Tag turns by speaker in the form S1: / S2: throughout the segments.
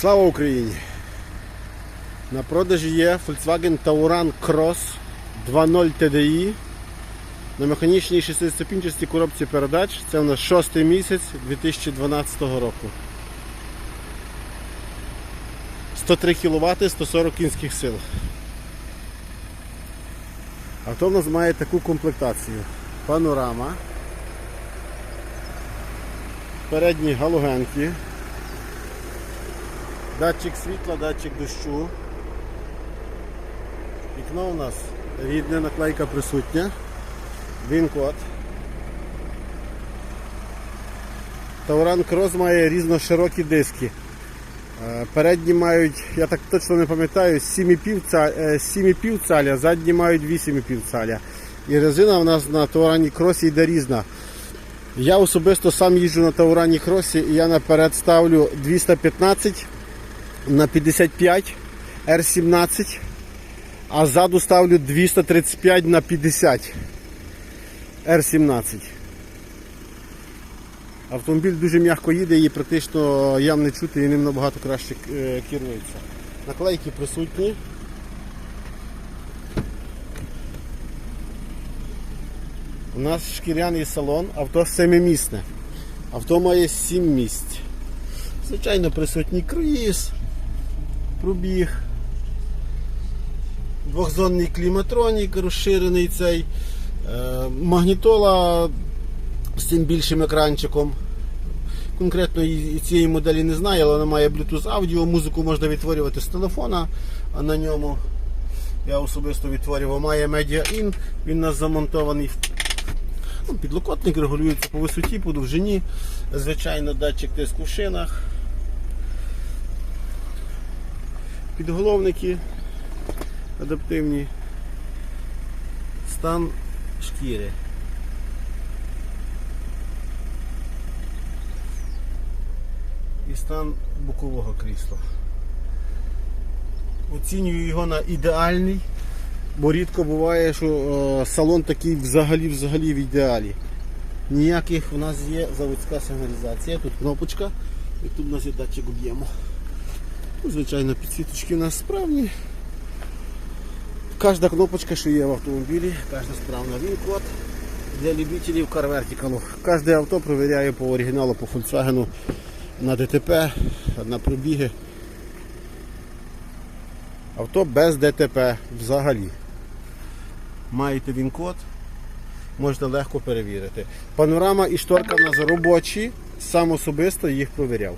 S1: Слава Україні! На продажі є Volkswagen Tauran Cross 2.0 TDI на механічній шестиступінчастій коробці передач. Це у нас шостий місяць 2012 року. 103 кВт, 140 кінських сил. Авто в нас має таку комплектацію. Панорама. Передні галогенки. Датчик світла, датчик дощу. Вікно у нас рідне, наклейка присутня. Він-код. Тауран Крос має різноширокі диски. Е, Передні мають, я так точно не пам'ятаю, 7,5 ца- е, 7,5 цаля, задні мають 8,5 цаля. І резина у нас на Таурані Кросі йде різна. Я особисто сам їжджу на Таурані Кросі і я наперед ставлю 215 на 55 R17, а ззаду ставлю 235 на 50 R17. Автомобіль дуже м'яко їде і практично ям не чути і ним набагато краще е, керується. Наклейки присутні. У нас шкіряний салон, авто семимісне. Авто має 7 місць. Звичайно, присутній круїз, пробіг, двохзонний кліматронік, розширений цей, е, магнітола з цим більшим екранчиком. Конкретно цієї моделі не знаю, але вона має Bluetooth аудіо, музику можна відтворювати з телефона, а на ньому я особисто відтворював. Має Media In, він у нас замонтований. Ну, підлокотник регулюється по висоті, по довжині. Звичайно, датчик тиску в шинах. Підголовники адаптивні. Стан шкіри. І стан бокового крісла. Оцінюю його на ідеальний, бо рідко буває, що е, салон такий взагалі взагалі в ідеалі. Ніяких у нас є заводська сигналізація, тут кнопочка і тут у нас є датчик об'єму. Звичайно, підсвіточки у нас справні. Кожна кнопочка, що є в автомобілі, кожна справна. Він код для любителів Car. Кожне авто провіряю по оригіналу, по Volkswagen на ДТП, на пробіги. Авто без ДТП взагалі. Маєте він код, можете легко перевірити. Панорама і шторка в нас робочі, сам особисто їх провіряв.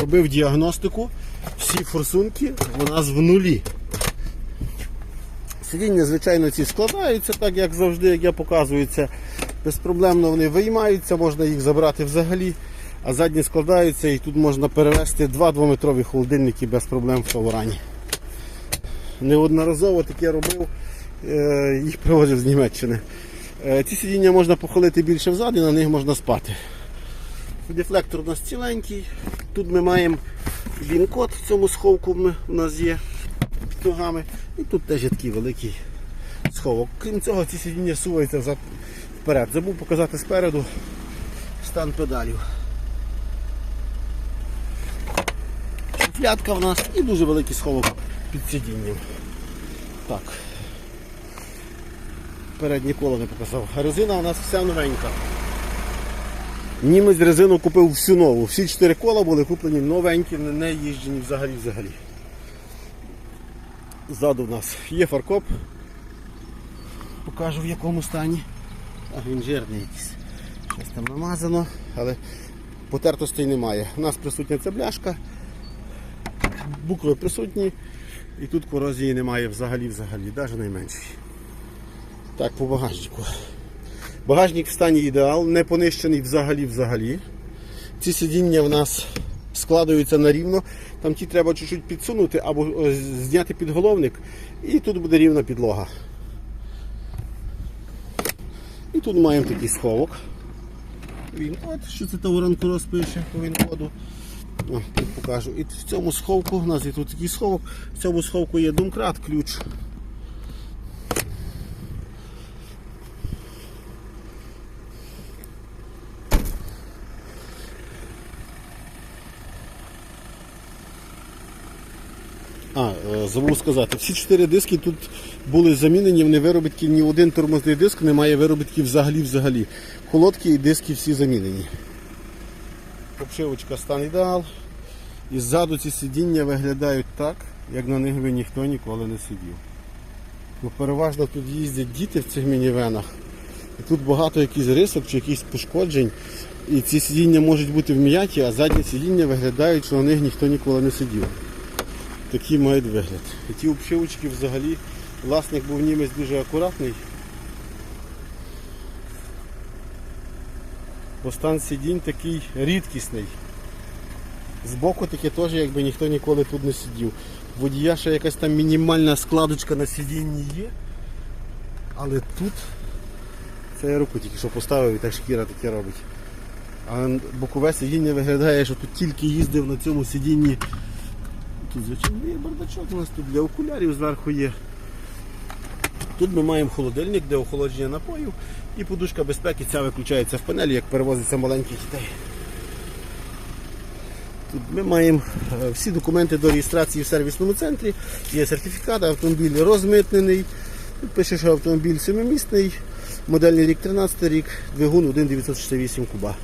S1: Робив діагностику, всі форсунки у нас в нулі. Сидіння, звичайно, ці складаються, так як завжди, як я показую, це безпроблемно вони виймаються, можна їх забрати взагалі, а задні складаються і тут можна перевезти два двометрові холодильники без проблем в Таворані. Неодноразово таке робив, е, їх привозив з Німеччини. Е, Ці сидіння можна похилити більше взад і на них можна спати. Дефлектор у нас ціленький. Тут ми маємо він-код в цьому сховку ми- у нас є під ногами. І тут теж є такий великий сховок. Крім цього, ці сидіння суваються взад вперед. Забув показати спереду стан педалів. Шуфлятка в нас і дуже великий сховок під сидінням. Так. Переднє коло не показав. Резина у нас вся новенька. Німець резину купив всю нову. Всі чотири кола були куплені новенькі, не- їжджені взагалі взагалі. Ззаду в нас є фаркоп. Покажу в якому стані. А він жирний якийсь. Щось там намазано, але потертостей немає. У нас присутня ця бляшка, букви присутні, і тут корозії немає взагалі взагалі, навіть найменшої. Так, по багажнику. Багажник в стані ідеал, не понищений взагалі взагалі. Ці сидіння в нас складаються на рівно. Там ті треба чуть-чуть підсунути або е, зняти підголовник, і тут буде рівна підлога. І тут маємо такий сховок. Він-код, що це Тауран Крос пише по він-коду. О, тут покажу. І в цьому сховку, у нас є тут такий сховок, в цьому сховку є домкрат, ключ. А, е, забув сказати, всі чотири диски тут були замінені в невиробітки, ні один тормозний диск не має виробітки взагалі взагалі. Колодки і диски всі замінені. Обшивочка стан ідеал. І ззаду ці сидіння виглядають так, як на них би ніхто ніколи не сидів. Бо переважно тут їздять діти в цих мінівенах. І тут багато якихось рисок чи якихось пошкоджень. І ці сидіння можуть бути вм'яті, а задні сидіння виглядають, що на них ніхто ніколи не сидів. Такий мають вигляд. І ті обшивочки взагалі, власник був німець дуже акуратний. Бо стан сидінь такий рідкісний. Збоку таке теж, якби ніхто ніколи тут не сидів. Водія ще якась там мінімальна складочка на сидінні є. Але тут це я руку тільки що поставив і так шкіра таке робить. А бокове сидіння виглядає, що тут тільки їздив на цьому сидінні. Тут, звичайно, є бардачок у нас тут для окулярів зверху є. Тут ми маємо холодильник, де охолодження напоїв і подушка безпеки, ця виключається в панелі, як перевозиться маленьких дітей. Тут ми маємо е, всі документи до реєстрації в сервісному центрі, є сертифікат, автомобіль розмитнений. Тут пише, що автомобіль семимісний, модельний рік 13 рік, двигун 1,968 куба.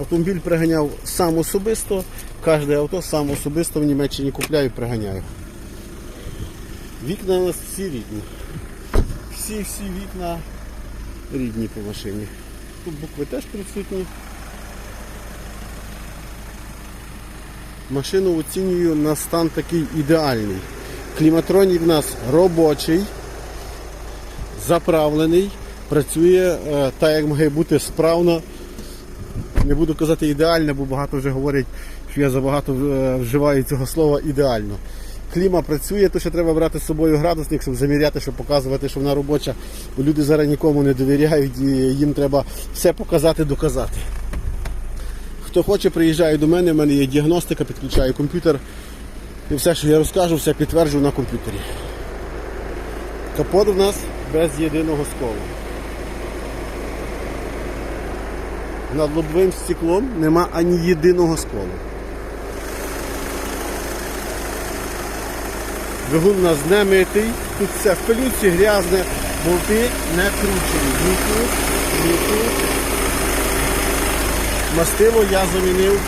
S1: Автомобіль приганяв сам особисто, кожне авто сам особисто в Німеччині купляю і приганяю. Вікна у нас всі рідні. Всі-всі вікна рідні по машині. Тут букви теж присутні. Машину оцінюю на стан такий ідеальний. Кліматронік в нас робочий, заправлений, працює е, так, як має бути справно. Не буду казати ідеально, бо багато вже говорять, що я забагато е, вживаю цього слова ідеально. Кліма працює, то що треба брати з собою градусник, щоб заміряти, щоб показувати, що вона робоча. Бо люди зараз нікому не довіряють і їм треба все показати, доказати. Хто хоче, приїжджає до мене, в мене є діагностика, підключаю комп'ютер. І все, що я розкажу, все підтверджую на комп'ютері. Капот у нас без єдиного сколу. Над лобовим стеклом нема ані єдиного сколу. Двигун у нас не митий, тут все в пилюці, грязне, болти не кручені. Ні тут. Мастило я замінив.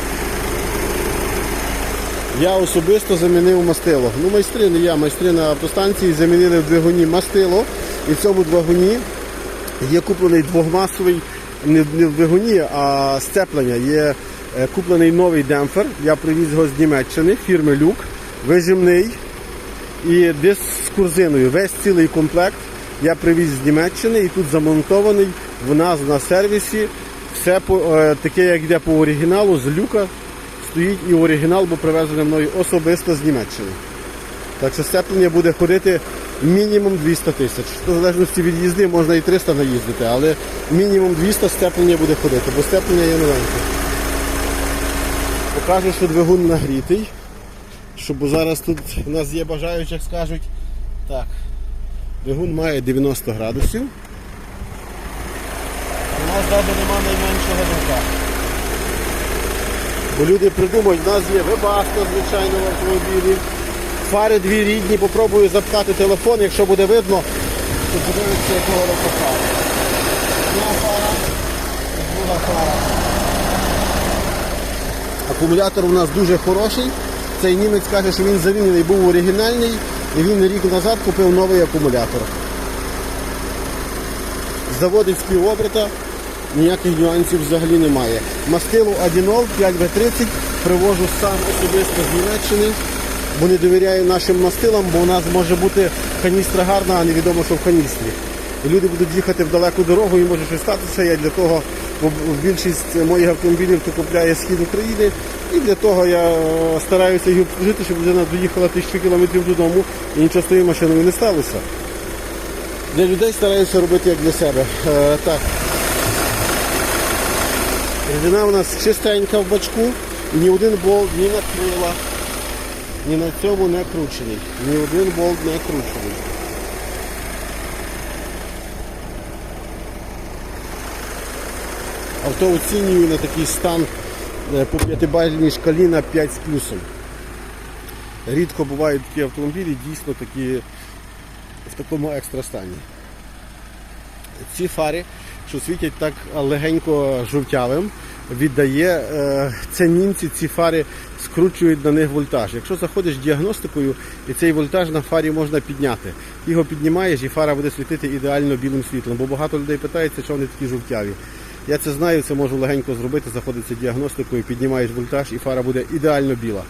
S1: Я особисто замінив мастило. Ну, майстри не я, майстри на автостанції замінили в двигуні мастило. І в цьому двигуні є куплений двохмасовий, не в двигуні, а сцеплення. Є е, куплений новий демпфер. Я привіз його з Німеччини, фірми Люк, вижимний і диск з курзиною. Весь цілий комплект я привіз з Німеччини і тут замонтований в нас на сервісі. Все по, е, таке, як йде по оригіналу, з люка стоїть і оригінал, бо привезений мною особисто з Німеччини. Так що сцеплення буде ходити мінімум 200 тисяч. В залежності від їзди можна і 300 наїздити, але мінімум 200 сцеплення буде ходити, бо сцеплення є новеньке. Покажу, що двигун нагрітий. Щоб зараз тут у нас є бажаючих, скажуть. Так, двигун має 90 градусів. У нас навіть немає найменшого замка. Бо люди придумають, у нас є вебаста, звичайно, в автомобілі. Фари дві рідні, попробую запхати телефон, якщо буде видно, то подивитися, якого року фара. Одна фара, друга фара. Акумулятор у нас дуже хороший. Цей німець каже, що він замінений був оригінальний і він рік назад купив новий акумулятор. Заводить з півоберта, ніяких нюансів взагалі немає. Мастило Адінол 5В30 привожу сам особисто з Німеччини, бо не довіряю нашим мастилам, бо у нас може бути каністра гарна, а невідомо, що в каністрі. І люди будуть їхати в далеку дорогу і може щось статися. Я для того, бо більшість моїх автомобілів то купляє схід України. І для того я е, стараюся їх обслужити, щоб людина доїхала тисячу кілометрів додому і нічого з тою машиною не сталося. Для людей стараюся робити як для себе. Е, так. Рідина у нас чистенька в бачку, і ні один болт ні на крила, ні на цьому не кручений. Ні один болт не кручений. Авто оцінюю на такий стан е, по п'ятибальній шкалі на 5 з плюсом. Рідко бувають такі автомобілі, дійсно такі в такому екстра стані. Ці фари, що світять так легенько жовтявим, віддає це німці, ці фари скручують на них вольтаж. Якщо заходиш діагностикою, і цей вольтаж на фарі можна підняти. Його піднімаєш і фара буде світити ідеально білим світлом. Бо багато людей питається, що вони такі жовтяві. Я це знаю, це можу легенько зробити, заходиться діагностикою, піднімаєш вольтаж і фара буде ідеально біла.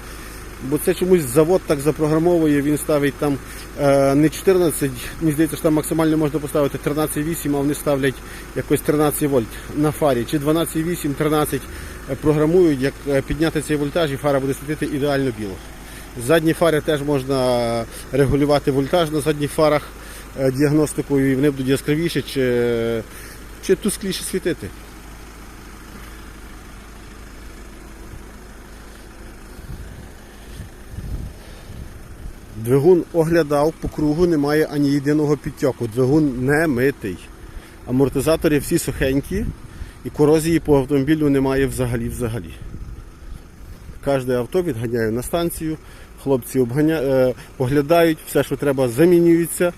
S1: Бо це чомусь завод так запрограмовує, він ставить там е, не 14, мені здається, що там максимально можна поставити 13,8, а вони ставлять якось 13 вольт на фарі. Чи 12,8, 13 програмують, як е, підняти цей вольтаж і фара буде світити ідеально біло. Задні фари теж можна регулювати вольтаж на задніх фарах е, діагностикою, і вони будуть яскравіші чи, чи тускліше світити. Двигун оглядав по кругу, немає ані єдиного підтьоку. Двигун не митий. Амортизатори всі сухенькі і корозії по автомобілю немає взагалі взагалі. Кожне авто відганяю на станцію, хлопці обганя... е, оглядають, все, що треба, замінюється.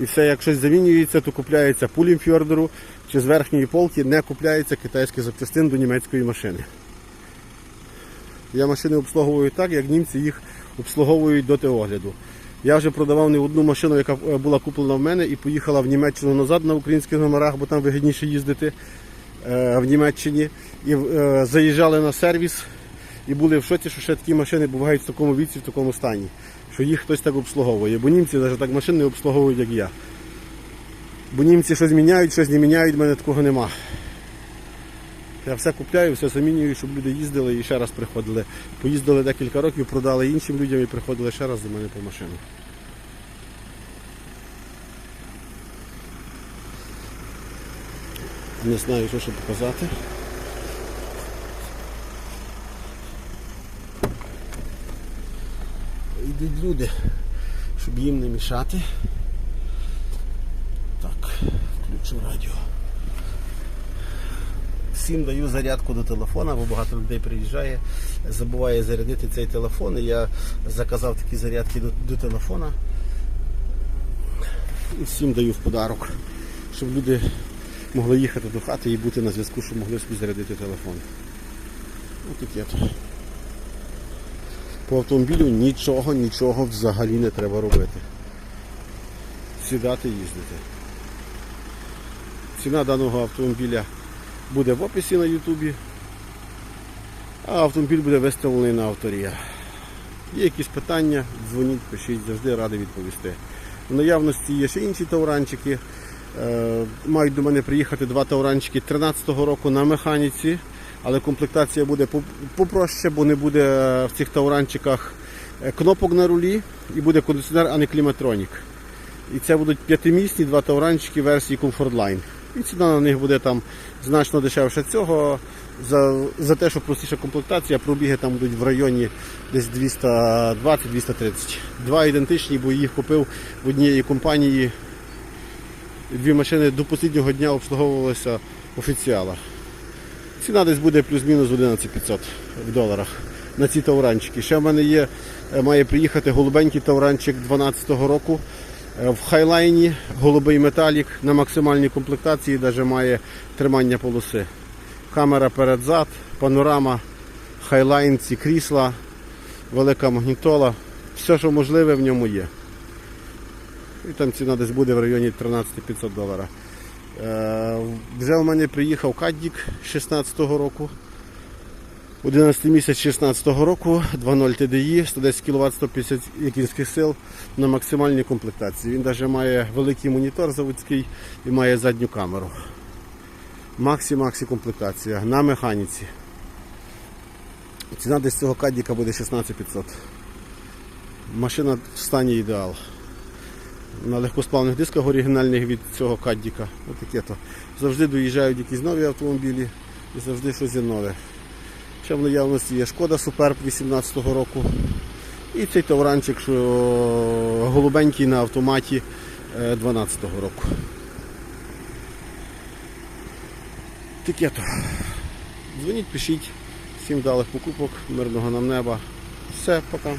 S1: І все, як щось замінюється, то купляється пулімфьордеру чи з верхньої полки не купляється китайський запчастин до німецької машини. Я машини обслуговую так, як німці їх обслуговують до огляду. Я вже продавав не одну машину, яка е, була куплена в мене, і поїхала в Німеччину назад на українських номерах, бо там вигідніше їздити в Німеччині. І е, заїжджали на сервіс і були в шоці, що ще такі машини бувають в такому віці, в такому стані, що їх хтось так обслуговує. Бо німці навіть так машин не обслуговують, як я. Бо німці щось міняють, щось не міняють, в мене такого нема. Я все купляю, все замінюю, щоб люди їздили і ще раз приходили. Поїздили декілька років, продали іншим людям і приходили ще раз до мене по машину. Не знаю, що ще показати. Йдуть люди, щоб їм не мішати. Так, включу радіо. Всім даю зарядку до телефона, бо багато людей приїжджає, забуває зарядити цей телефон. І я заказав такі зарядки до, до телефона. І всім даю в подарок, щоб люди могли їхати до хати і бути на зв'язку, щоб могли собі зарядити телефон. Ось таке. По автомобілю нічого, нічого взагалі не треба робити. Сідати і їздити. Ціна даного автомобіля буде в описі на Ютубі. А автомобіль буде виставлений на авторія. Є якісь питання, дзвоніть, пишіть, завжди радий відповісти. В наявності є ще інші тауранчики. Е, Мають до мене приїхати два тауранчики 13-го року на механіці, але комплектація буде попроще, бо не буде в цих тауранчиках е, кнопок на рулі і буде кондиціонер, а не кліматронік. І це будуть п'ятимісні два тауранчики версії Comfort Line. І ціна на них буде там значно дешевше цього. За, за те, що простіша комплектація, пробіги там будуть в районі десь 220-230. Два ідентичні, бо їх купив в однієї компанії. Дві машини до останнього дня обслуговувалися офіціала. Ціна десь буде плюс-мінус 11500 в доларах на ці тауранчики. Ще в мене є, е, має приїхати голубенький тауранчик 12-го року. Е, В хайлайні голубий металік на максимальній комплектації, навіть має тримання полоси. Камера перед-зад, панорама, хайлайн, ці крісла, велика магнітола. Все, що можливе, в ньому є. І там ціна десь буде в районі 13500 доларів. Е, Вже в мене приїхав Каддік 16-го року. 11 місяць 16 року, 2.0 TDI, 110 кВт, 150 кінських сил на максимальній комплектації. Він навіть має великий монітор заводський і має задню камеру. Максі-максі комплектація на механіці. Ціна десь цього кадіка буде 16500. Машина в стані ідеал. На легкосплавних дисках оригінальних від цього каддіка. Отаке то. Завжди доїжджають якісь нові автомобілі і завжди щось нове. Ще в наявності є шкода Суперб 18-го року. І цей тауранчик, що голубенький на автоматі е, 12-го року. Таке то. Дзвоніть, пишіть. Всім вдалих покупок, мирного нам неба. Все, пока.